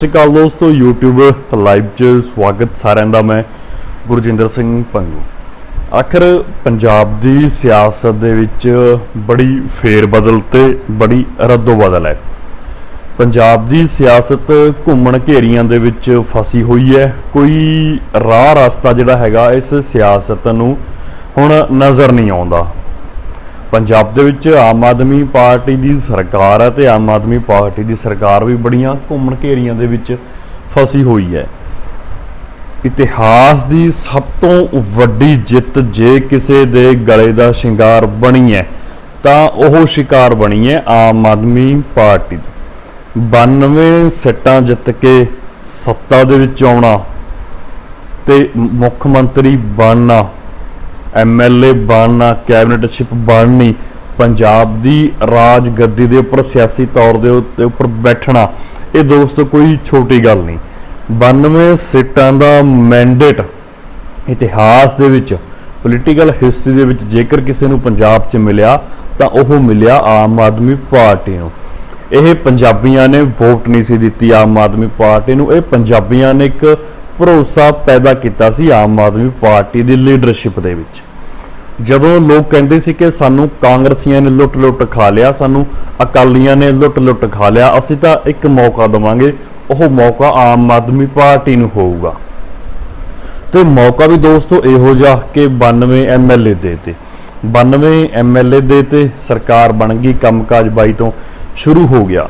ਸਤਿ ਸ਼੍ਰੀ ਅਕਾਲ ਦੋਸਤੋ, YouTube live 'ਚ ਸਵਾਗਤ ਸਾਰਿਆਂ ਦਾ ਮੈਂ ਗੁਰਜਿੰਦਰ ਸਿੰਘ ਪੰਗੂ। ਆਖਰ ਪੰਜਾਬ ਦੀ ਸਿਆਸਤ ਦੇ ਵਿੱਚ ਬੜੀ ਫੇਰ ਬਦਲ ਤੇ ਬੜੀ ਰੱਦੋ ਬਦਲ ਹੈ। ਪੰਜਾਬ ਦੀ ਸਿਆਸਤ ਘੁੰਮਣ ਘੇਰੀਆਂ ਦੇ ਵਿੱਚ ਫਸੀ ਹੋਈ ਹੈ। ਕੋਈ ਰਾਹ ਰਸਤਾ ਜਿਹੜਾ ਹੈਗਾ ਇਸ ਸਿਆਸਤ ਨੂੰ ਹੁਣ ਨਜ਼ਰ ਨਹੀਂ ਆਉਂਦਾ। ਪੰਜਾਬ ਦੇ ਵਿੱਚ ਆਮ ਆਦਮੀ ਪਾਰਟੀ ਦੀ ਸਰਕਾਰ ਹੈ ਤੇ ਆਮ ਆਦਮੀ ਪਾਰਟੀ ਦੀ ਸਰਕਾਰ ਵੀ ਬੜੀਆਂ ਘੁੰਮਣ ਘੇਰੀਆਂ ਦੇ ਵਿੱਚ ਫਸੀ ਹੋਈ ਹੈ। ਇਤਿਹਾਸ ਦੀ ਸਭ ਤੋਂ ਵੱਡੀ ਜਿੱਤ ਜੇ ਕਿਸੇ ਦੇ ਗਲੇ ਦਾ ਸ਼ਿੰਗਾਰ ਬਣੀ ਹੈ, ਤਾਂ ਉਹ ਸ਼ਿਕਾਰ ਬਣੀ ਹੈ ਆਮ ਆਦਮੀ ਪਾਰਟੀ ਦੀ। 92 ਸਿੱਟਾਂ ਜਿੱਤ ਕੇ ਸੱਤਾ ਦੇ ਵਿੱਚ ਆਉਣਾ ਤੇ ਮੁੱਖ ਮੰਤਰੀ ਬਣਨਾ ਐਮਐਲਏ ਬਣਨਾ ਕੈਬਨਿਟਸ਼ਿਪ ਬਣਨੀ, ਪੰਜਾਬ ਦੀ ਰਾਜ ਗੱਦੀ ਦੇ ਉੱਪਰ, ਸਿਆਸੀ ਤੌਰ ਦੇ ਉੱਤੇ ਉੱਪਰ ਬੈਠਣਾ, ਇਹ ਦੋਸਤੋ ਕੋਈ ਛੋਟੀ ਗੱਲ ਨਹੀਂ। 92 ਸੀਟਾਂ ਦਾ ਮੈਂਡੇਟ ਇਤਿਹਾਸ ਦੇ ਵਿੱਚ ਪੋਲੀਟੀਕਲ ਹਿਸਟਰੀ ਦੇ ਵਿੱਚ ਜੇਕਰ ਕਿਸੇ ਨੂੰ ਪੰਜਾਬ 'ਚ ਮਿਲਿਆ, ਤਾਂ ਉਹ ਮਿਲਿਆ ਆਮ ਆਦਮੀ ਪਾਰਟੀ ਨੂੰ। ਇਹ ਪੰਜਾਬੀਆਂ ਨੇ ਵੋਟ ਨਹੀਂ ਸੀ ਦਿੱਤੀ ਆਮ ਆਦਮੀ ਪਾਰਟੀ ਨੂੰ, ਇਹ ਪੰਜਾਬੀਆਂ ਨੇ ਇੱਕ ਭਰੋਸਾ ਪੈਦਾ ਕੀਤਾ ਸੀ ਆਮ ਆਦਮੀ ਪਾਰਟੀ ਦੀ ਲੀਡਰਸ਼ਿਪ ਦੇ ਵਿੱਚ। ਜਦੋਂ ਲੋਕ ਕਹਿੰਦੇ ਸੀ ਕਿ ਸਾਨੂੰ ਕਾਂਗਰਸੀਆਂ ਨੇ ਲੁੱਟ-ਲੁੱਟ ਖਾ ਲਿਆ, ਸਾਨੂੰ ਅਕਾਲੀਆਂ ਨੇ ਲੁੱਟ-ਲੁੱਟ ਖਾ ਲਿਆ, ਅਸੀਂ ਤਾਂ ਇੱਕ ਮੌਕਾ ਦਵਾਂਗੇ, ਉਹ ਮੌਕਾ ਆਮ ਆਦਮੀ ਪਾਰਟੀ ਨੂੰ ਹੋਊਗਾ। ਤੇ ਮੌਕਾ ਵੀ ਦੋਸਤੋ ਇਹੋ ਜਿਹਾ ਕਿ 92 ਐਮਐਲਏ ਦੇ ਤੇ। 92 ਐਮਐਲਏ ਦੇ ਤੇ ਸਰਕਾਰ ਬਣ ਗਈ, ਕੰਮਕਾਜ ਬਾਈ ਤੋਂ ਸ਼ੁਰੂ ਹੋ ਗਿਆ।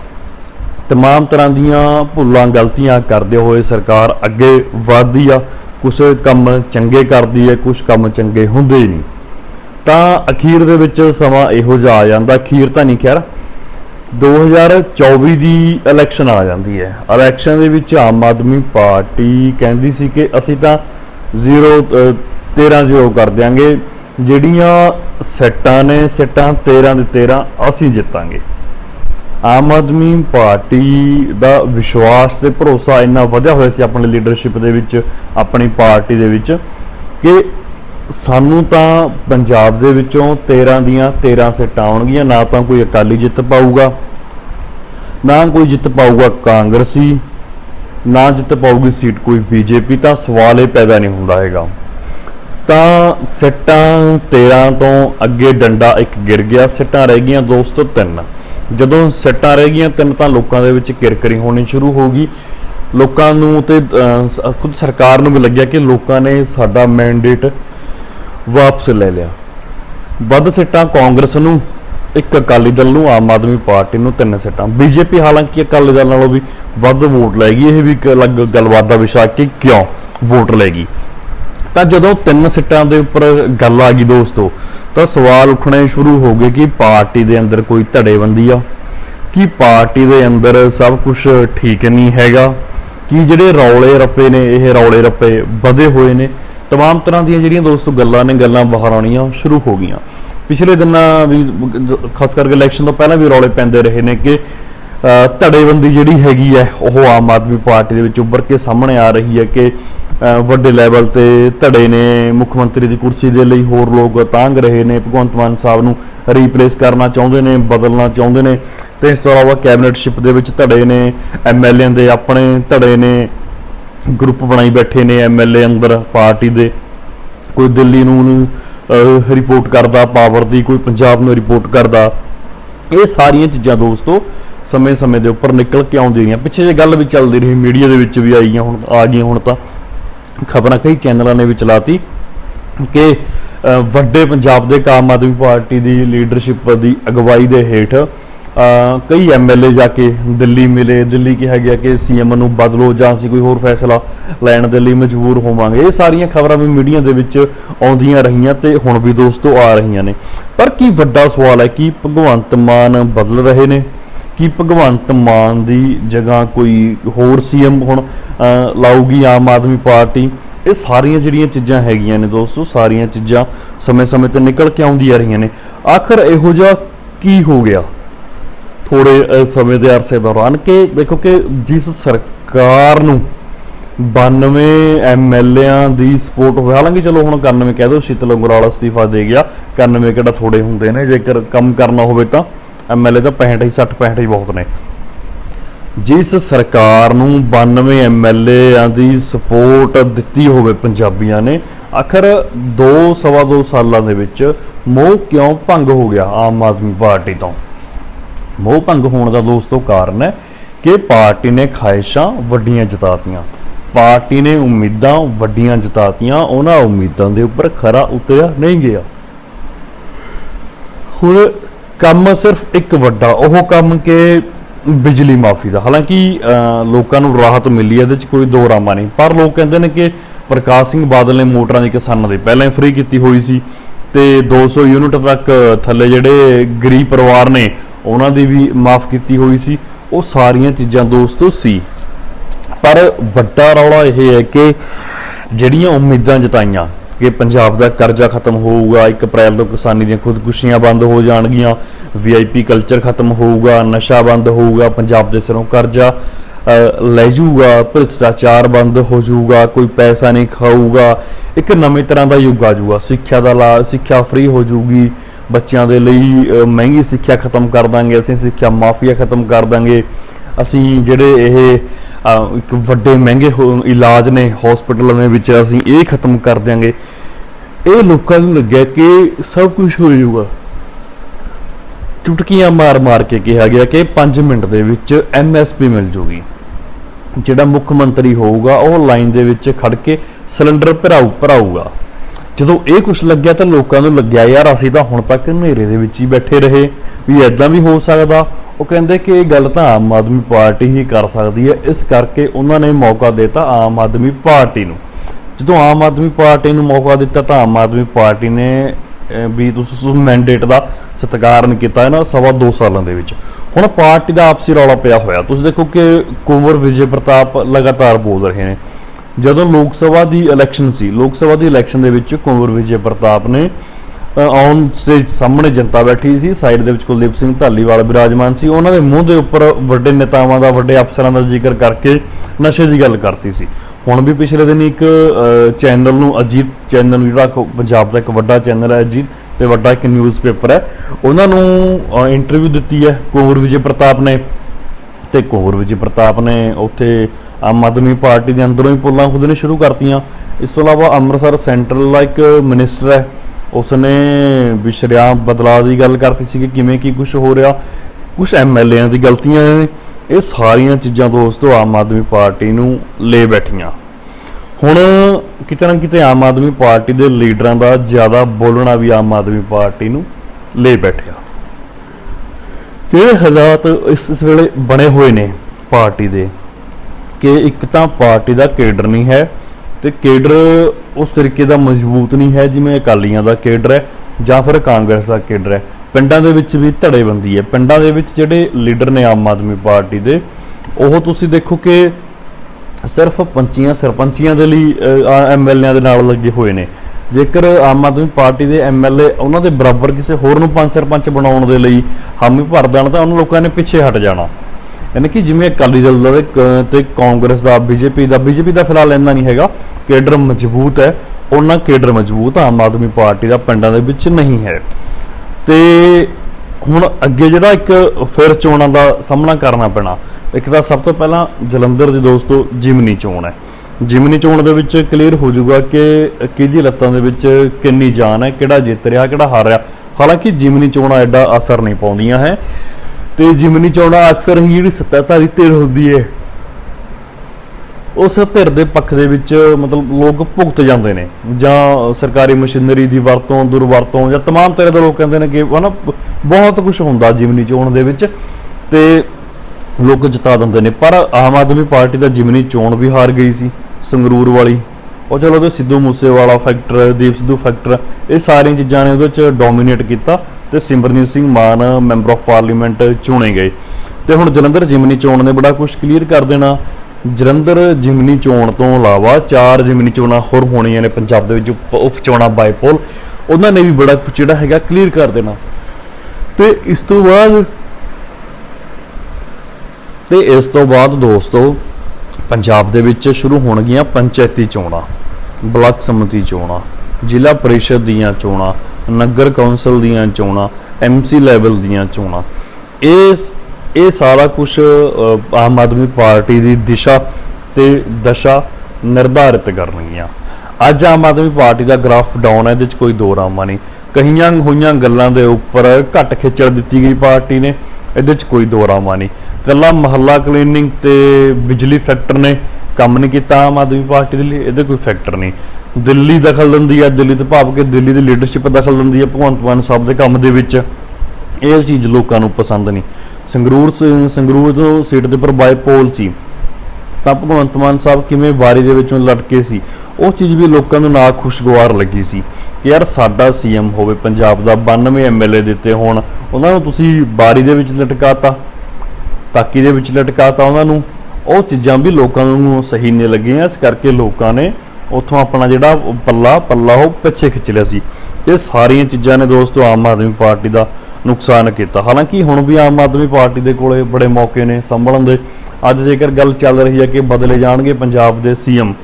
ਤਮਾਮ ਤਰ੍ਹਾਂ ਦੀਆਂ ਭੁੱਲਾਂ ਗਲਤੀਆਂ ਕਰਦੇ ਹੋਏ ਸਰਕਾਰ ਅੱਗੇ ਵਧਦੀ ਆ ਕੁਝ ਕੰਮ ਚੰਗੇ ਕਰਦੀ ਹੈ ਕੁਝ ਕੰਮ ਚੰਗੇ ਹੁੰਦੇ ਹੀ ਨਹੀਂ। ਤਾਂ ਅਖੀਰ ਦੇ ਵਿੱਚ ਸਮਾਂ ਇਹੋ ਜਿਹਾ ਆ ਜਾਂਦਾ, ਅਖੀਰ ਤਾਂ ਨਹੀਂ ਖੈਰ। 2024 ਦੀ ਇਲੈਕਸ਼ਨ ਆ ਜਾਂਦੀ ਹੈ। ਇਲੈਕਸ਼ਨ ਦੇ ਵਿੱਚ ਆਮ ਆਦਮੀ ਪਾਰਟੀ ਕਹਿੰਦੀ ਸੀ ਕਿ ਅਸੀਂ ਤਾਂ 0 13 0 ਕਰ ਦਿਆਂਗੇ। ਜਿਹੜੀਆਂ ਸੈਟਾਂ ਨੇ, ਸੈਟਾਂ 13 ਦੇ 13 ਅਸੀਂ ਜਿੱਤਾਂਗੇ। ਆਮ ਆਦਮੀ ਪਾਰਟੀ ਦਾ ਵਿਸ਼ਵਾਸ ਤੇ ਭਰੋਸਾ ਇੰਨਾ ਵਧਿਆ ਹੋਇਆ ਸੀ ਆਪਣੀ ਲੀਡਰਸ਼ਿਪ ਦੇ ਵਿੱਚ, ਆਪਣੀ ਪਾਰਟੀ ਦੇ ਵਿੱਚ, ਕਿ ਸਾਨੂੰ ਤਾਂ ਪੰਜਾਬ ਦੇ ਵਿੱਚੋਂ 13 ਦੀਆਂ 13 ਸੀਟਾਂ ਆਉਣਗੀਆਂ, ਨਾ ਤਾਂ ਕੋਈ ਅਕਾਲੀ ਜਿੱਤ ਪਾਊਗਾ, ਨਾ ਕੋਈ ਜਿੱਤ ਪਾਊਗਾ ਕਾਂਗਰਸੀ, ਨਾ ਜਿੱਤ ਪਾਊਗੀ ਸੀਟ ਕੋਈ ਬੀਜੇਪੀ, ਤਾਂ ਸਵਾਲ ਇਹ ਪੈਦਾ ਨਹੀਂ ਹੁੰਦਾ ਹੈਗਾ। ਤਾਂ ਸਿੱਟਾਂ 13 ਤੋਂ ਅੱਗੇ ਡੰਡਾ ਇੱਕ ਗਿਰ ਗਿਆ, ਸਿੱਟਾਂ ਰਹਿ ਗਈਆਂ ਦੋਸਤੋ ਤਿੰਨ। ਜਦੋਂ ਸਿੱਟਾਂ ਰਹਿ ਗਈਆਂ ਤਿੰਨ, ਤਾਂ ਲੋਕਾਂ ਦੇ ਵਿੱਚ ਕਿਰਕਰੀ ਹੋਣੀ ਸ਼ੁਰੂ ਹੋ ਗਈ। ਲੋਕਾਂ ਨੂੰ ਤੇ ਖੁਦ ਸਰਕਾਰ ਨੂੰ ਵੀ ਲੱਗਿਆ ਕਿ ਲੋਕਾਂ ਨੇ ਸਾਡਾ ਮੈਂਡੇਟ ਵਾਪਸ ਲੈ ਲਿਆ। ਵੱਧ ਸਿੱਟਾਂ ਕਾਂਗਰਸ ਨੂੰ, ਇੱਕ ਅਕਾਲੀ ਦਲ ਨੂੰ, ਆਮ ਆਦਮੀ ਪਾਰਟੀ ਨੂੰ ਤਿੰਨ ਸੀਟਾਂ। ਬੀਜੇਪੀ ਹਾਲਾਂਕਿ ਅਕਾਲੀ ਦਲ ਨਾਲੋਂ ਵੀ ਵੱਧ ਵੋਟ ਲੈ ਗਈ। ਇਹ ਵੀ ਇੱਕ ਅਲੱਗ ਗੱਲਬਾਤ ਦਾ ਵਿਸ਼ਾ ਕਿ ਕਿਉਂ ਵੋਟ ਲੈ ਗਈ। ਤਾਂ ਜਦੋਂ ਤਿੰਨ ਸਿੱਟਾਂ ਦੇ ਉੱਪਰ ਗੱਲ ਆ ਗਈ ਦੋਸਤੋ, ਤਾਂ ਸਵਾਲ ਉੱਠਣੇ ਸ਼ੁਰੂ ਹੋ ਗਏ ਕਿ ਪਾਰਟੀ ਦੇ ਅੰਦਰ ਕੋਈ ਧੜੇਬੰਦੀ ਆ? ਕਿ ਪਾਰਟੀ ਦੇ ਅੰਦਰ ਸਭ ਕੁਝ ਠੀਕ ਨਹੀਂ ਹੈਗਾ? ਕਿ ਜਿਹੜੇ ਰੌਲੇ ਰੱਪੇ ਨੇ, ਇਹ ਰੌਲੇ ਰੱਪੇ ਵਧੇ ਹੋਏ ਨੇ? तमाम ਤਰ੍ਹਾਂ ਦੀਆਂ ਜਿਹੜੀਆਂ ਦੋਸਤੋ ਗੱਲਾਂ ਨੇ ਗੱਲਾਂ ਬਾਹਰ ਆਉਣੀਆਂ ਸ਼ੁਰੂ ਹੋ ਗਈਆਂ ਪਿਛਲੇ ਦਿਨਾਂ ਵੀ ਜ- ਖਾਸ ਕਰਕੇ ਇਲੈਕਸ਼ਨ ਤੋਂ ਪਹਿਲਾਂ ਵੀ ਰੌਲੇ ਪੈਂਦੇ ਰਹੇ ਨੇ ਕਿ ਅ, ਧੜੇਬੰਦੀ ਜਿਹੜੀ ਹੈਗੀ ਹੈ ਉਹ ਆਮ ਆਦਮੀ ਪਾਰਟੀ ਦੇ ਵਿੱਚ ਉੱਭਰ ਕੇ ਸਾਹਮਣੇ ਆ ਰਹੀ ਹੈ ਕਿ ਅ, ਵੱਡੇ ਲੈਵਲ ਤੇ ਧੜੇ ਨੇ ਮੁੱਖ ਮੰਤਰੀ ਦੀ ਕੁਰਸੀ ਦੇ ਲਈ ਹੋਰ ਲੋਕ ਤਾਂਗ ਰਹੇ ਨੇ ਭਗਵੰਤ ਮਾਨ ਸਾਹਿਬ ਨੂੰ ਰੀਪਲੇਸ ਕਰਨਾ ਚਾਹੁੰਦੇ ਨੇ ਬਦਲਣਾ ਚਾਹੁੰਦੇ ਨੇ ਤੇ ਇਸ ਤੋਂ ਇਲਾਵਾ ਕੈਬਨਿਟਸ਼ਿਪ ਦੇ ਵਿੱਚ ਧੜੇ ਨੇ ਐਮਐਲਏ ਦੇ ਆਪਣੇ ਧੜੇ ਨੇ ਗਰੁੱਪ ਬਣਾਈ ਬੈਠੇ ਨੇ ਐਮਐਲਏ ਅੰਦਰ ਪਾਰਟੀ ਦੇ। ਕੋਈ ਦਿੱਲੀ ਨੂੰ ਰਿਪੋਰਟ ਕਰਦਾ ਪਾਵਰ ਦੀ, ਕੋਈ ਪੰਜਾਬ ਨੂੰ ਰਿਪੋਰਟ ਕਰਦਾ। ਇਹ ਸਾਰੀਆਂ ਚੀਜ਼ਾਂ ਦੋਸਤੋ, ਸਮੇਂ-ਸਮੇਂ ਦੇ ਉੱਪਰ ਨਿਕਲ ਕੇ ਆਉਂਦੀਆਂ ਰਹੀਆਂ। ਪਿੱਛੇ ਜੇ ਗੱਲ ਵੀ ਚੱਲਦੀ ਰਹੀ ਮੀਡੀਆ ਦੇ ਵਿੱਚ ਵੀ ਆਈਆਂ ਹੁਣ, ਆ ਗਈਆਂ ਹੁਣ ਤਾਂ। ਖਬਰਾਂ ਕਈ ਚੈਨਲਾਂ ਨੇ ਵੀ ਚਲਾਤੀ ਕਿ ਵੱਡੇ ਪੰਜਾਬ ਦੇ ਆਮ ਆਦਮੀ ਪਾਰਟੀ ਦੀ ਲੀਡਰਸ਼ਿਪ ਦੀ ਅਗਵਾਈ ਦੇ ਹੇਠ ਕਈ ਐਮਐਲਏ ਜਾ ਕੇ ਦਿੱਲੀ ਮਿਲੇ, ਦਿੱਲੀ ਕਿਹਾ ਗਿਆ ਕਿ ਸੀਐਮ ਨੂੰ ਬਦਲੋ ਜਾਂ ਅਸੀਂ ਕੋਈ ਹੋਰ ਫੈਸਲਾ ਲੈਣ ਦੇ ਲਈ ਮਜਬੂਰ ਹੋਵਾਂਗੇ। ਇਹ ਸਾਰੀਆਂ ਖਬਰਾਂ ਵੀ ਮੀਡੀਆ ਦੇ ਵਿੱਚ ਆਉਂਦੀਆਂ ਰਹੀਆਂ ਤੇ ਹੁਣ ਵੀ ਦੋਸਤੋ ਆ ਰਹੀਆਂ ਨੇ। ਪਰ ਕੀ ਵੱਡਾ ਸਵਾਲ ਹੈ, ਕਿ ਭਗਵੰਤ ਮਾਨ ਬਦਲ ਰਹੇ ਨੇ? ਕਿ ਭਗਵੰਤ ਮਾਨ ਦੀ ਜਗ੍ਹਾ ਕੋਈ ਹੋਰ ਸੀਐਮ ਹੁਣ ਲਾਊਗੀ ਆਮ ਆਦਮੀ ਪਾਰਟੀ? ਇਹ ਸਾਰੀਆਂ ਜਿਹੜੀਆਂ ਚੀਜ਼ਾਂ ਹੈਗੀਆਂ ਨੇ ਦੋਸਤੋ, ਸਾਰੀਆਂ ਚੀਜ਼ਾਂ ਸਮੇਂ-ਸਮੇਂ ਤੇ ਨਿਕਲ ਕੇ ਆਉਂਦੀਆਂ ਰਹੀਆਂ ਨੇ। ਆਖਰ ਇਹੋ ਜਿਹਾ ਕੀ ਹੋ ਗਿਆ? ਥੋੜੇ ਸਮੇਂ ਦੇ ਅਰਸੇ ਦੌਰਾਨ ਕਿ ਦੇਖੋ ਕਿ ਜਿਸ ਸਰਕਾਰ ਨੂੰ 92 ਐਮਐਲਏਆਂ ਦੀ ਸਪੋਰਟ ਹੋਇਆ ਹਾਲਾਂਕਿ ਚਲੋ ਹੁਣ 91 ਕਹਿ ਦੋ ਸ਼ੀਤਲ ਅੰਗਰਾਲ ਅਸਤੀਫਾ ਦੇ ਗਿਆ 91 ਕਿਹੜਾ ਥੋੜੇ ਹੁੰਦੇ ਨੇ, ਜੇਕਰ ਕੰਮ ਕਰਨਾ ਹੋਵੇ ਤਾਂ ਐਮਐਲਏ ਤਾਂ 65 ਹੀ 60 65 ਹੀ ਬਹੁਤ ਨੇ। ਜਿਸ ਸਰਕਾਰ ਨੂੰ 92 ਐਮਐਲਏਆਂ ਦੀ ਸਪੋਰਟ ਦਿੱਤੀ ਹੋਵੇ ਪੰਜਾਬੀਆਂ ਨੇ, ਆਖਰ 2 ਸਵਾ 2 ਸਾਲਾਂ ਦੇ ਵਿੱਚ ਮੋਹ ਕਿਉਂ ਭੰਗ ਹੋ ਗਿਆ ਆਮ ਆਦਮੀ ਪਾਰਟੀ ਤੋਂ? ਮੋਹ ਭੰਗ ਹੋਣ ਦਾ ਦੋਸਤੋ ਕਾਰਨ ਹੈ ਕਿ ਪਾਰਟੀ ਨੇ ਖਾਹਿਸ਼ਾਂ ਵੱਡੀਆਂ ਜਤਾਤੀਆਂ। ਪਾਰਟੀ ਨੇ ਉਮੀਦਾਂ ਵੱਡੀਆਂ ਜਤਾਤੀਆਂ, ਉਹਨਾਂ ਉਮੀਦਾਂ ਦੇ ਉੱਪਰ ਖਰਾ ਉਤਰਿਆ ਨਹੀਂ ਗਿਆ। ਹੁਣ ਕੰਮ ਸਿਰਫ ਇੱਕ ਵੱਡਾ, ਉਹ ਕੰਮ ਕਿ ਬਿਜਲੀ ਮਾਫੀ ਦਾ। ਹਾਲਾਂਕਿ ਲੋਕਾਂ ਨੂੰ ਰਾਹਤ ਮਿਲੀ, ਇਹਦੇ ਚ ਕੋਈ ਦੋ ਰਾਮਾ ਨਹੀਂ। ਪਰ ਲੋਕ ਕਹਿੰਦੇ ਨੇ ਕਿ ਪ੍ਰਕਾਸ਼ ਸਿੰਘ ਬਾਦਲ ਨੇ ਮੋਟਰਾਂ ਦੀ ਕਿਸਾਨਾਂ ਦੇ ਪਹਿਲਾਂ ਹੀ ਫ੍ਰੀ ਕੀਤੀ ਹੋਈ ਸੀ ਤੇ 200 ਯੂਨਿਟ ਤੱਕ ਥੱਲੇ ਜਿਹੜੇ ਗਰੀਬ ਪਰਿਵਾਰ ਨੇ ਉਹਨਾਂ ਦੀ ਵੀ ਮਾਫ ਕੀਤੀ ਹੋਈ ਸੀ, ਉਹ ਸਾਰੀਆਂ ਚੀਜ਼ਾਂ ਦੋਸਤੋ ਸੀ। ਪਰ ਵੱਡਾ ਰੌਲਾ ਇਹ ਹੈ ਕਿ ਜਿਹੜੀਆਂ ਉਮੀਦਾਂ ਜਤਾਈਆਂ ਕਿ ਪੰਜਾਬ ਦਾ ਕਰਜ਼ਾ ਖਤਮ ਹੋਊਗਾ 1 ਅਪ੍ਰੈਲ ਤੋਂ ਕਿਸਾਨੀ ਦੀਆਂ ਖੁਦਕੁਸ਼ੀਆਂ ਬੰਦ ਹੋ ਜਾਣਗੀਆਂ ਵੀਆਈਪੀ ਕਲਚਰ ਖਤਮ ਹੋਊਗਾ, ਨਸ਼ਾ ਬੰਦ ਹੋਊਗਾ, ਪੰਜਾਬ ਦੇ ਸਿਰੋਂ ਕਰਜ਼ਾ ਲੈ ਜੂਗਾ ਭ੍ਰਿਸ਼ਟਾਚਾਰ ਬੰਦ ਹੋ ਜਾਊਗਾ, ਕੋਈ ਪੈਸਾ ਨਹੀਂ ਖਾਊਗਾ, ਇੱਕ ਨਵੇਂ ਤਰ੍ਹਾਂ ਦਾ ਯੁੱਗ ਆ ਜਾਊਗਾ। ਸਿੱਖਿਆ ਦਾ ਲਾ, ਸਿੱਖਿਆ ਫ੍ਰੀ ਹੋ ਜਾਊਗੀ। ਬੱਚਿਆਂ ਦੇ ਲਈ ਮਹਿੰਗੀ ਸਿੱਖਿਆ ਖਤਮ ਕਰ ਦਾਂਗੇ, ਅਸੀਂ ਸਿੱਖਿਆ ਮਾਫੀਆ ਖਤਮ ਕਰ ਦਾਂਗੇ। ਅਸੀਂ ਜਿਹੜੇ ਇਹ ਇੱਕ ਵੱਡੇ ਮਹਿੰਗੇ ਹੋ- ਇਲਾਜ ਨੇ ਹਸਪੀਟਲਾਂ ਦੇ ਵਿੱਚ, ਅਸੀਂ ਇਹ ਖਤਮ ਕਰ ਦਿਆਂਗੇ। ਇਹ ਲੋਕਾਂ ਨੂੰ ਲੱਗਿਆ ਕਿ ਸਭ ਕੁਝ ਹੋ ਜਾਊਗਾ। ਚੁਟਕੀਆਂ ਮਾਰ-ਮਾਰ ਕੇ ਕਿਹਾ ਗਿਆ ਕਿ 5 ਮਿੰਟ ਦੇ ਵਿੱਚ ਐਮਐਸਪੀ ਮਿਲ ਜੂਗੀ। ਜਿਹੜਾ ਮੁੱਖ ਮੰਤਰੀ ਹੋਊਗਾ, ਉਹ ਲਾਈਨ ਦੇ ਵਿੱਚ ਖੜ ਕੇ ਸਿਲੰਡਰ ਭਰਾਊ ਭਰਾਊਗਾ ਜਦੋਂ ਇਹ ਕੁਝ ਲੱਗਿਆ ਤਾਂ ਲੋਕਾਂ ਨੂੰ ਲੱਗਿਆ, ਯਾਰ ਅਸੀਂ ਤਾਂ ਹੁਣ ਤੱਕ ਹਨੇਰੇ ਦੇ ਵਿੱਚ ਹੀ ਬੈਠੇ ਰਹੇ, ਵੀ ਐਦਾਂ ਵੀ ਹੋ ਸਕਦਾ। ਉਹ ਕਹਿੰਦੇ ਕਿ ਇਹ ਗੱਲ ਤਾਂ ਆਮ ਆਦਮੀ ਪਾਰਟੀ ਹੀ ਕਰ ਸਕਦੀ ਹੈ। ਇਸ ਕਰਕੇ ਉਹਨਾਂ ਨੇ ਮੌਕਾ ਦਿੱਤਾ ਆਮ ਆਦਮੀ ਪਾਰਟੀ ਨੂੰ। ਜਦੋਂ ਆਮ ਆਦਮੀ ਪਾਰਟੀ ਨੂੰ ਮੌਕਾ ਦਿੱਤਾ ਤਾਂ ਆਮ ਆਦਮੀ ਪਾਰਟੀ ਨੇ ਵੀ ਤੁਸੀਂ ਮੈਂਡੇਟ ਦਾ ਸਤਿਕਾਰ ਨਹੀਂ ਕੀਤਾ ਹੈ ਨਾ ਸਵਾ 2 ਸਾਲਾਂ ਦੇ ਵਿੱਚ। ਹੁਣ ਪਾਰਟੀ ਦਾ ਆਪਸੀ ਰੌਲਾ ਪਿਆ ਹੋਇਆ। ਤੁਸੀਂ ਦੇਖੋ ਕਿ ਕੁੰਵਰ ਵਿਜੇ ਪ੍ਰਤਾਪ ਲਗਾਤਾਰ ਬੋਲ ਰਹੇ ਨੇ। ਜਦੋਂ ਲੋਕ ਸਭਾ ਦੀ ਇਲੈਕਸ਼ਨ ਸੀ, ਲੋਕ ਸਭਾ ਦੀ ਇਲੈਕਸ਼ਨ ਦੇ ਵਿੱਚ ਕੁੰਵਰ ਵਿਜੇ ਪ੍ਰਤਾਪ ਨੇ ਔਨ ਸਟੇਜ ਸਾਹਮਣੇ ਜਨਤਾ ਬੈਠੀ ਸੀ ਸਾਈਡ ਦੇ ਵਿੱਚ ਕੁਲਦੀਪ ਸਿੰਘ ਧਾਲੀਵਾਲ ਵਿਰਾਜਮਾਨ ਸੀ, ਉਹਨਾਂ ਦੇ ਮੂੰਹ ਦੇ ਉੱਪਰ ਵੱਡੇ ਨੇਤਾਵਾਂ ਦਾ, ਵੱਡੇ ਅਫਸਰਾਂ ਦਾ ਜ਼ਿਕਰ ਕਰਕੇ ਨਸ਼ੇ ਦੀ ਗੱਲ ਕਰਤੀ ਸੀ। ਹੁਣ ਵੀ ਪਿਛਲੇ ਦਿਨ ਇੱਕ ਚੈਨਲ ਨੂੰ ਅਜੀਤ ਚੈਨਲ ਜਿਹੜਾ ਪੰਜਾਬ ਦਾ ਇੱਕ ਵੱਡਾ ਚੈਨਲ ਹੈ ਅਜੀਤ ਤੇ ਵੱਡਾ ਇੱਕ ਨਿਊਜ਼ਪੇਪਰ ਹੈ, ਉਹਨਾਂ ਨੂੰ ਇੰਟਰਵਿਊ ਦਿੱਤੀ ਹੈ ਕੁੰਵਰ ਵਿਜੇ ਪ੍ਰਤਾਪ ਨੇ। ਤੇ ਕੁੰਵਰ ਵਿਜੇ ਪ੍ਰਤਾਪ ਨੇ ਉੱਥੇ ਆਮ ਆਦਮੀ ਪਾਰਟੀ ਦੇ ਅੰਦਰੋਂ ਹੀ ਪੁੱਲਾਂ ਖੁਦਨੇ ਸ਼ੁਰੂ ਕਰਤੀਆਂ। ਇਸ ਤੋਂ ਇਲਾਵਾ ਅੰਮ੍ਰਿਤਸਰ ਸੈਂਟਰਲ ਦਾ ਇੱਕ ਮਿਨਿਸਟਰ ਹੈ, ਉਸਨੇ ਵਿਸ਼ਰਿਆ ਬਦਲਾਅ ਦੀ ਗੱਲ ਕਰਤੀ ਸੀ ਕਿ ਕਿਵੇਂ ਕੀ ਕੁਝ ਹੋ ਰਿਹਾ। ਕੁਝ ਐਮਐਲਏਆਂ ਦੀ ਗਲਤੀਆਂ ਨੇ, ਇਹ ਸਾਰੀਆਂ ਚੀਜ਼ਾਂ ਦੋਸਤੋ ਆਮ ਆਦਮੀ ਪਾਰਟੀ ਨੂੰ ਲੈ ਬੈਠੀਆਂ। ਹੁਣ ਕਿਤੇ ਨਾ ਕਿਤੇ ਆਮ ਆਦਮੀ ਪਾਰਟੀ ਦੇ ਲੀਡਰਾਂ ਦਾ ਜ਼ਿਆਦਾ ਬੋਲਣਾ ਵੀ ਆਮ ਆਦਮੀ ਪਾਰਟੀ ਨੂੰ ਲੈ ਬੈਠਿਆ। ਕਿਹੜੇ ਹਾਲਾਤ ਇਸ ਇਸ ਵੇਲੇ ਬਣੇ ਹੋਏ ਨੇ ਪਾਰਟੀ ਦੇ ਕਿ ਇੱਕ ਤਾਂ ਪਾਰਟੀ ਦਾ ਕੇਡਰ ਨਹੀਂ ਹੈ ਤੇ ਕੇਡਰ ਉਸ ਤਰੀਕੇ ਦਾ ਮਜ਼ਬੂਤ ਨਹੀਂ ਹੈ ਜਿਵੇਂ ਅਕਾਲੀਆਂ ਦਾ ਕੇਡਰ ਹੈ ਜਾਂ ਫਿਰ ਕਾਂਗਰਸ ਦਾ ਕੇਡਰ ਹੈ। ਪਿੰਡਾਂ ਦੇ ਵਿੱਚ ਵੀ ਧੜੇਬੰਦੀ ਹੈ। ਪਿੰਡਾਂ ਦੇ ਵਿੱਚ ਜਿਹੜੇ ਲੀਡਰ ਨੇ ਆਮ ਆਦਮੀ ਪਾਰਟੀ ਦੇ, ਉਹ ਤੁਸੀਂ ਦੇਖੋ ਕਿ ਸਿਰਫ ਪੰਚੀਆਂ, ਸਰਪੰਚੀਆਂ ਦੇ ਲਈ ਐਮਐਲਏਆਂ ਦੇ ਨਾਲ ਲੱਗੇ ਹੋਏ ਨੇ। ਜੇਕਰ ਆਮ ਆਦਮੀ ਪਾਰਟੀ ਦੇ ਐਮਐਲਏ ਉਹਨਾਂ ਦੇ ਬਰਾਬਰ ਕਿਸੇ ਹੋਰ ਨੂੰ ਪੰਜ ਸਰਪੰਚ ਬਣਾਉਣ ਦੇ ਲਈ ਹਾਮੀ ਭਰ ਦੇਣ ਤਾਂ ਉਹਨਾਂ ਲੋਕਾਂ ਨੇ ਪਿੱਛੇ ਹਟ ਜਾਣਾ। ਯਾਨੀ ਕਿ ਜਿਵੇਂ ਅਕਾਲੀ ਦਲ ਦਾ ਤੇ ਕ- ਤੇ ਕਾਂਗਰਸ ਦਾ, ਬੀਜੇਪੀ ਦਾ ਬੀਜੇਪੀ ਦਾ ਫਿਲਹਾਲ ਇੰਨਾ ਨਹੀਂ ਹੈਗਾ। ਕੇਡਰ ਮਜ਼ਬੂਤ ਹੈ, ਉਹਨਾਂ ਕੇਡਰ ਮਜ਼ਬੂਤ ਆਮ ਆਦਮੀ ਪਾਰਟੀ ਦਾ ਪਿੰਡਾਂ ਦੇ ਵਿੱਚ ਨਹੀਂ ਹੈ। ਤੇ ਹੁਣ ਅੱਗੇ ਜਿਹੜਾ ਇੱਕ ਫਿਰ ਚੋਣਾਂ ਦਾ ਸਾਹਮਣਾ ਕਰਨਾ ਪੈਣਾ, ਇੱਕ ਤਾਂ ਸਭ ਤੋਂ ਪਹਿਲਾਂ ਜਲੰਧਰ ਦੀ ਦੋਸਤੋ ਜਿਮਨੀ ਚੋਣ ਹੈ। ਜਿਮਨੀ ਚੋਣ ਦੇ ਵਿੱਚ ਕਲੀਅਰ ਹੋ ਜਾਊਗਾ ਕਿ ਕਿਹਦੀ ਲੱਤਾਂ ਦੇ ਵਿੱਚ ਕਿੰਨੀ ਜਾਨ ਹੈ ਕਿਹੜਾ ਜਿੱਤ ਰਿਹਾ ਕਿਹੜਾ ਹਾਰ ਰਿਹਾ ਹਾਲਾਂਕਿ ਜਿਮਨੀ ਚੋਣਾਂ ਐਡਾ ਅਸਰ ਨਹੀਂ ਪਾਉਂਦੀਆਂ ਹੈ ਤੇ ਜਿਮਨੀ ਚੋਣਾਂ ਅਕਸਰ ਹੀ ਜਿਹੜੀ ਸੱਤਾਧਾਰੀ ਧਿਰ ਹੁੰਦੀ ਹੈ ਉਸ ਧਿਰ ਦੇ ਪੱਖ ਦੇ ਵਿੱਚ ਮਤਲਬ ਲੋਕ ਭੁਗਤ ਜਾਂਦੇ ਨੇ ਜਾਂ ਸਰਕਾਰੀ ਮਸ਼ੀਨਰੀ ਦੀ ਵਰਤੋਂ ਦੁਰਵਰਤੋਂ ਜਾਂ तमाम ਤਰ੍ਹਾਂ ਦੇ ਲੋਕ ਕਹਿੰਦੇ ਨੇ ਕਿ ਹਨਾ ਬਹੁਤ ਕੁਝ ਹੁੰਦਾ ਜਿਮਨੀ ਚੋਣ ਦੇ ਵਿੱਚ ਤੇ ਲੋਕ ਜਿਤਾ ਦਿੰਦੇ ਨੇ ਪਰ ਆਮ ਆਦਮੀ ਪਾਰਟੀ ਦਾ ਜਿਮਨੀ ਚੋਣ ਵੀ ਹਾਰ ਗਈ ਸੀ ਸੰਗਰੂਰ ਵਾਲੀ। ਉਹ ਚਲੋ ਉਹਦੇ ਸਿੱਧੂ ਮੂਸੇਵਾਲਾ ਫੈਕਟਰ ਦੀਪ ਸਿੱਧੂ ਫੈਕਟਰ ਇਹ ਸਾਰੀਆਂ ਚੀਜ਼ਾਂ ਨੇ ਉਹਦੇ ਚ ਡੋਮੀਨੇਟ ਕੀਤਾ ਤੇ Simranjit Singh Mann member of parliament ਚੁਣੇ ਗਏ। ਤੇ ਹੁਣ ਜਲੰਧਰ ਜਿਮਨੀ ਚੋਣ ਨੇ ਬੜਾ ਕੁਝ ਕਲੀਅਰ ਕਰ ਦੇਣਾ। ਜਲੰਧਰ ਜਿਮਨੀ ਚੋਣ ਤੋਂ ਇਲਾਵਾ ਚਾਰ ਜਿਮਨੀ ਚੋਣਾਂ ਹੋਰ ਹੋਣੀਆਂ ਨੇ ਪੰਜਾਬ ਦੇ ਵਿੱਚ ਉਪ ਚੋਣਾਂ ਬਾਈਪੋਲ ਉਹਨਾਂ ਨੇ ਵੀ ਬੜਾ ਕੁਝ ਜਿਹੜਾ ਹੈਗਾ ਕਲੀਅਰ ਕਰ ਦੇਣਾ। ਤੇ ਇਸ ਤੋਂ ਬਾਅਦ, ਤੇ ਇਸ ਤੋਂ ਬਾਅਦ ਦੋਸਤੋ ਪੰਜਾਬ ਦੇ ਵਿੱਚ ਸ਼ੁਰੂ ਹੋਣਗੀਆਂ ਪੰਚਾਇਤੀ ਚੋਣਾਂ, ਬਲਾਕ ਸਮਿਤੀ ਚੋਣਾਂ, ਜ਼ਿਲ੍ਹਾ ਪਰਿਸ਼ਦ ਦੀਆਂ ਚੋਣਾਂ, ਨਗਰ ਕੌਂਸਲ ਦੀਆਂ ਚੋਣਾਂ ਐਮਸੀ ਲੈਵਲ ਦੀਆਂ ਚੋਣਾਂ। ਇਹ ਇਹ ਸਾਰਾ ਕੁਝ ਆਮ ਆਦਮੀ ਪਾਰਟੀ ਦੀ ਦਿਸ਼ਾ ਤੇ ਦਸ਼ਾ ਨਿਰਧਾਰਿਤ ਕਰਨਗੀਆਂ। ਅੱਜ ਆਮ ਆਦਮੀ ਪਾਰਟੀ ਦਾ ਗ੍ਰਾਫ ਡਾਊਨ ਹੈ, ਇਹਦੇ 'ਚ ਕੋਈ ਦੋ ਰਾਮਾ ਨਹੀਂ। ਕਹੀਆਂ ਹੋਈਆਂ ਗੱਲਾਂ ਦੇ ਉੱਪਰ ਘੱਟ ਖਿੱਚੜ ਦਿੱਤੀ ਗਈ ਪਾਰਟੀ ਨੇ, ਇਹਦੇ 'ਚ ਕੋਈ ਦੋ ਰਾਮਾ ਨਹੀਂ। ਕੱਲਾ ਮਹੱਲਾ ਕਲੀਨਿੰਗ ਤੇ ਬਿਜਲੀ ਫੈਕਟਰ ਨੇ ਕੰਮ ਨਹੀਂ ਕੀਤਾ, ਆਮ ਆਦਮੀ ਪਾਰਟੀ ਦੇ ਲਈ ਇਹਦੇ ਕੋਈ ਫੈਕਟਰ ਨਹੀਂ। ਦਿੱਲੀ ਦਖਲ ਦਿੰਦੀ ਆ, ਦਿੱਲੀ ਤੋਂ ਭਾਵ ਕਿ ਦਿੱਲੀ ਦੀ ਲੀਡਰਸ਼ਿਪ ਦਖਲ ਦਿੰਦੀ ਹੈ ਭਗਵੰਤ ਮਾਨ ਸਾਹਿਬ ਦੇ ਕੰਮ ਦੇ ਵਿੱਚ। ਇਹ ਚੀਜ਼ ਲੋਕਾਂ ਨੂੰ ਪਸੰਦ ਨਹੀਂ। ਸੰਗਰੂਰ ਸੰਗਰੂਰ ਤੋਂ ਸੀਟ ਦੇ ਉੱਪਰ ਬਾਈ ਪੋਲ ਸੀ। ਤਾਂ ਭਗਵੰਤ ਮਾਨ ਸਾਹਿਬ ਕਿਵੇਂ ਵਾਰੀ ਦੇ ਵਿੱਚੋਂ ਲਟਕੇ ਸੀ, ਉਹ ਚੀਜ਼ ਵੀ ਲੋਕਾਂ ਨੂੰ ਨਾ ਖੁਸ਼ਗਵਾਰ ਲੱਗੀ ਸੀ ਕਿ ਯਾਰ ਸਾਡਾ ਸੀਐਮ ਹੋਵੇ, ਪੰਜਾਬ ਦਾ 92 ਐਮਐਲਏ ਦਿੱਤੇ ਹੋਣ, ਉਹਨਾਂ ਨੂੰ ਤੁਸੀਂ ਬਾਰੀ ਦੇ ਵਿੱਚ ਲਟਕਾਤਾ। ਤਾਕੀ ਦੇ ਵਿੱਚ ਲਟਕਾਤਾ ਉਹਨਾਂ ਨੂੰ। ਉਹ ਚੀਜ਼ਾਂ ਵੀ ਲੋਕਾਂ ਨੂੰ ਸਹੀ ਨਹੀਂ ਲੱਗੀਆਂ। ਇਸ ਕਰਕੇ ਲੋਕਾਂ ਨੇ ਉੱਥੋਂ ਆਪਣਾ ਜਿਹੜਾ ਪੱਲਾ ਪੱਲਾ ਉਹ ਪਿੱਛੇ ਖਿੱਚ ਲਿਆ ਸੀ। ਇਹ ਸਾਰੀਆਂ ਚੀਜ਼ਾਂ ਨੇ ਦੋਸਤੋ ਆਮ ਆਦਮੀ ਪਾਰਟੀ ਦਾ ਨੁਕਸਾਨ ਕੀਤਾ। ਹਾਲਾਂਕਿ ਹੁਣ ਵੀ ਆਮ ਆਦਮੀ ਪਾਰਟੀ ਦੇ ਕੋਲੇ ਬੜੇ ਮੌਕੇ ਨੇ ਸੰਭਲਣ ਦੇ। ਅੱਜ ਜੇਕਰ ਗੱਲ ਚੱਲ ਰਹੀ ਹੈ ਕਿ ਬਦਲੇ ਜਾਣਗੇ ਪੰਜਾਬ ਦੇ ਸੀਐਮ,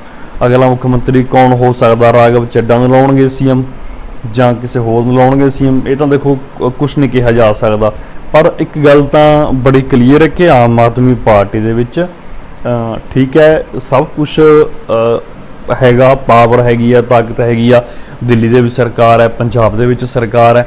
ਅਗਲਾ ਮੁੱਖ ਮੰਤਰੀ ਕੌਣ ਹੋ ਸਕਦਾ? ਰਾਘਵ ਚੱਡਾ ਨੂੰ ਲਾਉਣਗੇ ਸੀਐਮ ਜਾਂ ਕਿਸੇ ਹੋਰ ਨੂੰ ਲਾਉਣਗੇ ਸੀਐਮ? ਇਹ ਤਾਂ ਦੇਖੋ ਕੁਝ ਨਹੀਂ ਕਿਹਾ ਜਾ ਸਕਦਾ। ਪਰ ਇੱਕ ਗੱਲ ਤਾਂ ਬੜੀ ਕਲੀਅਰ ਹੈ ਕਿ ਆਮ ਆਦਮੀ ਪਾਰਟੀ ਦੇ ਵਿੱਚ ਠੀਕ ਹੈ, ਸਭ ਕੁਝ ਹੈਗਾ ਪਾਵਰ ਹੈਗੀ ਆ, ਤਾਕਤ ਹੈਗੀ ਆ, ਦਿੱਲੀ ਦੇ ਵਿੱਚ ਸਰਕਾਰ ਹੈ, ਪੰਜਾਬ ਦੇ ਵਿੱਚ ਸਰਕਾਰ ਹੈ।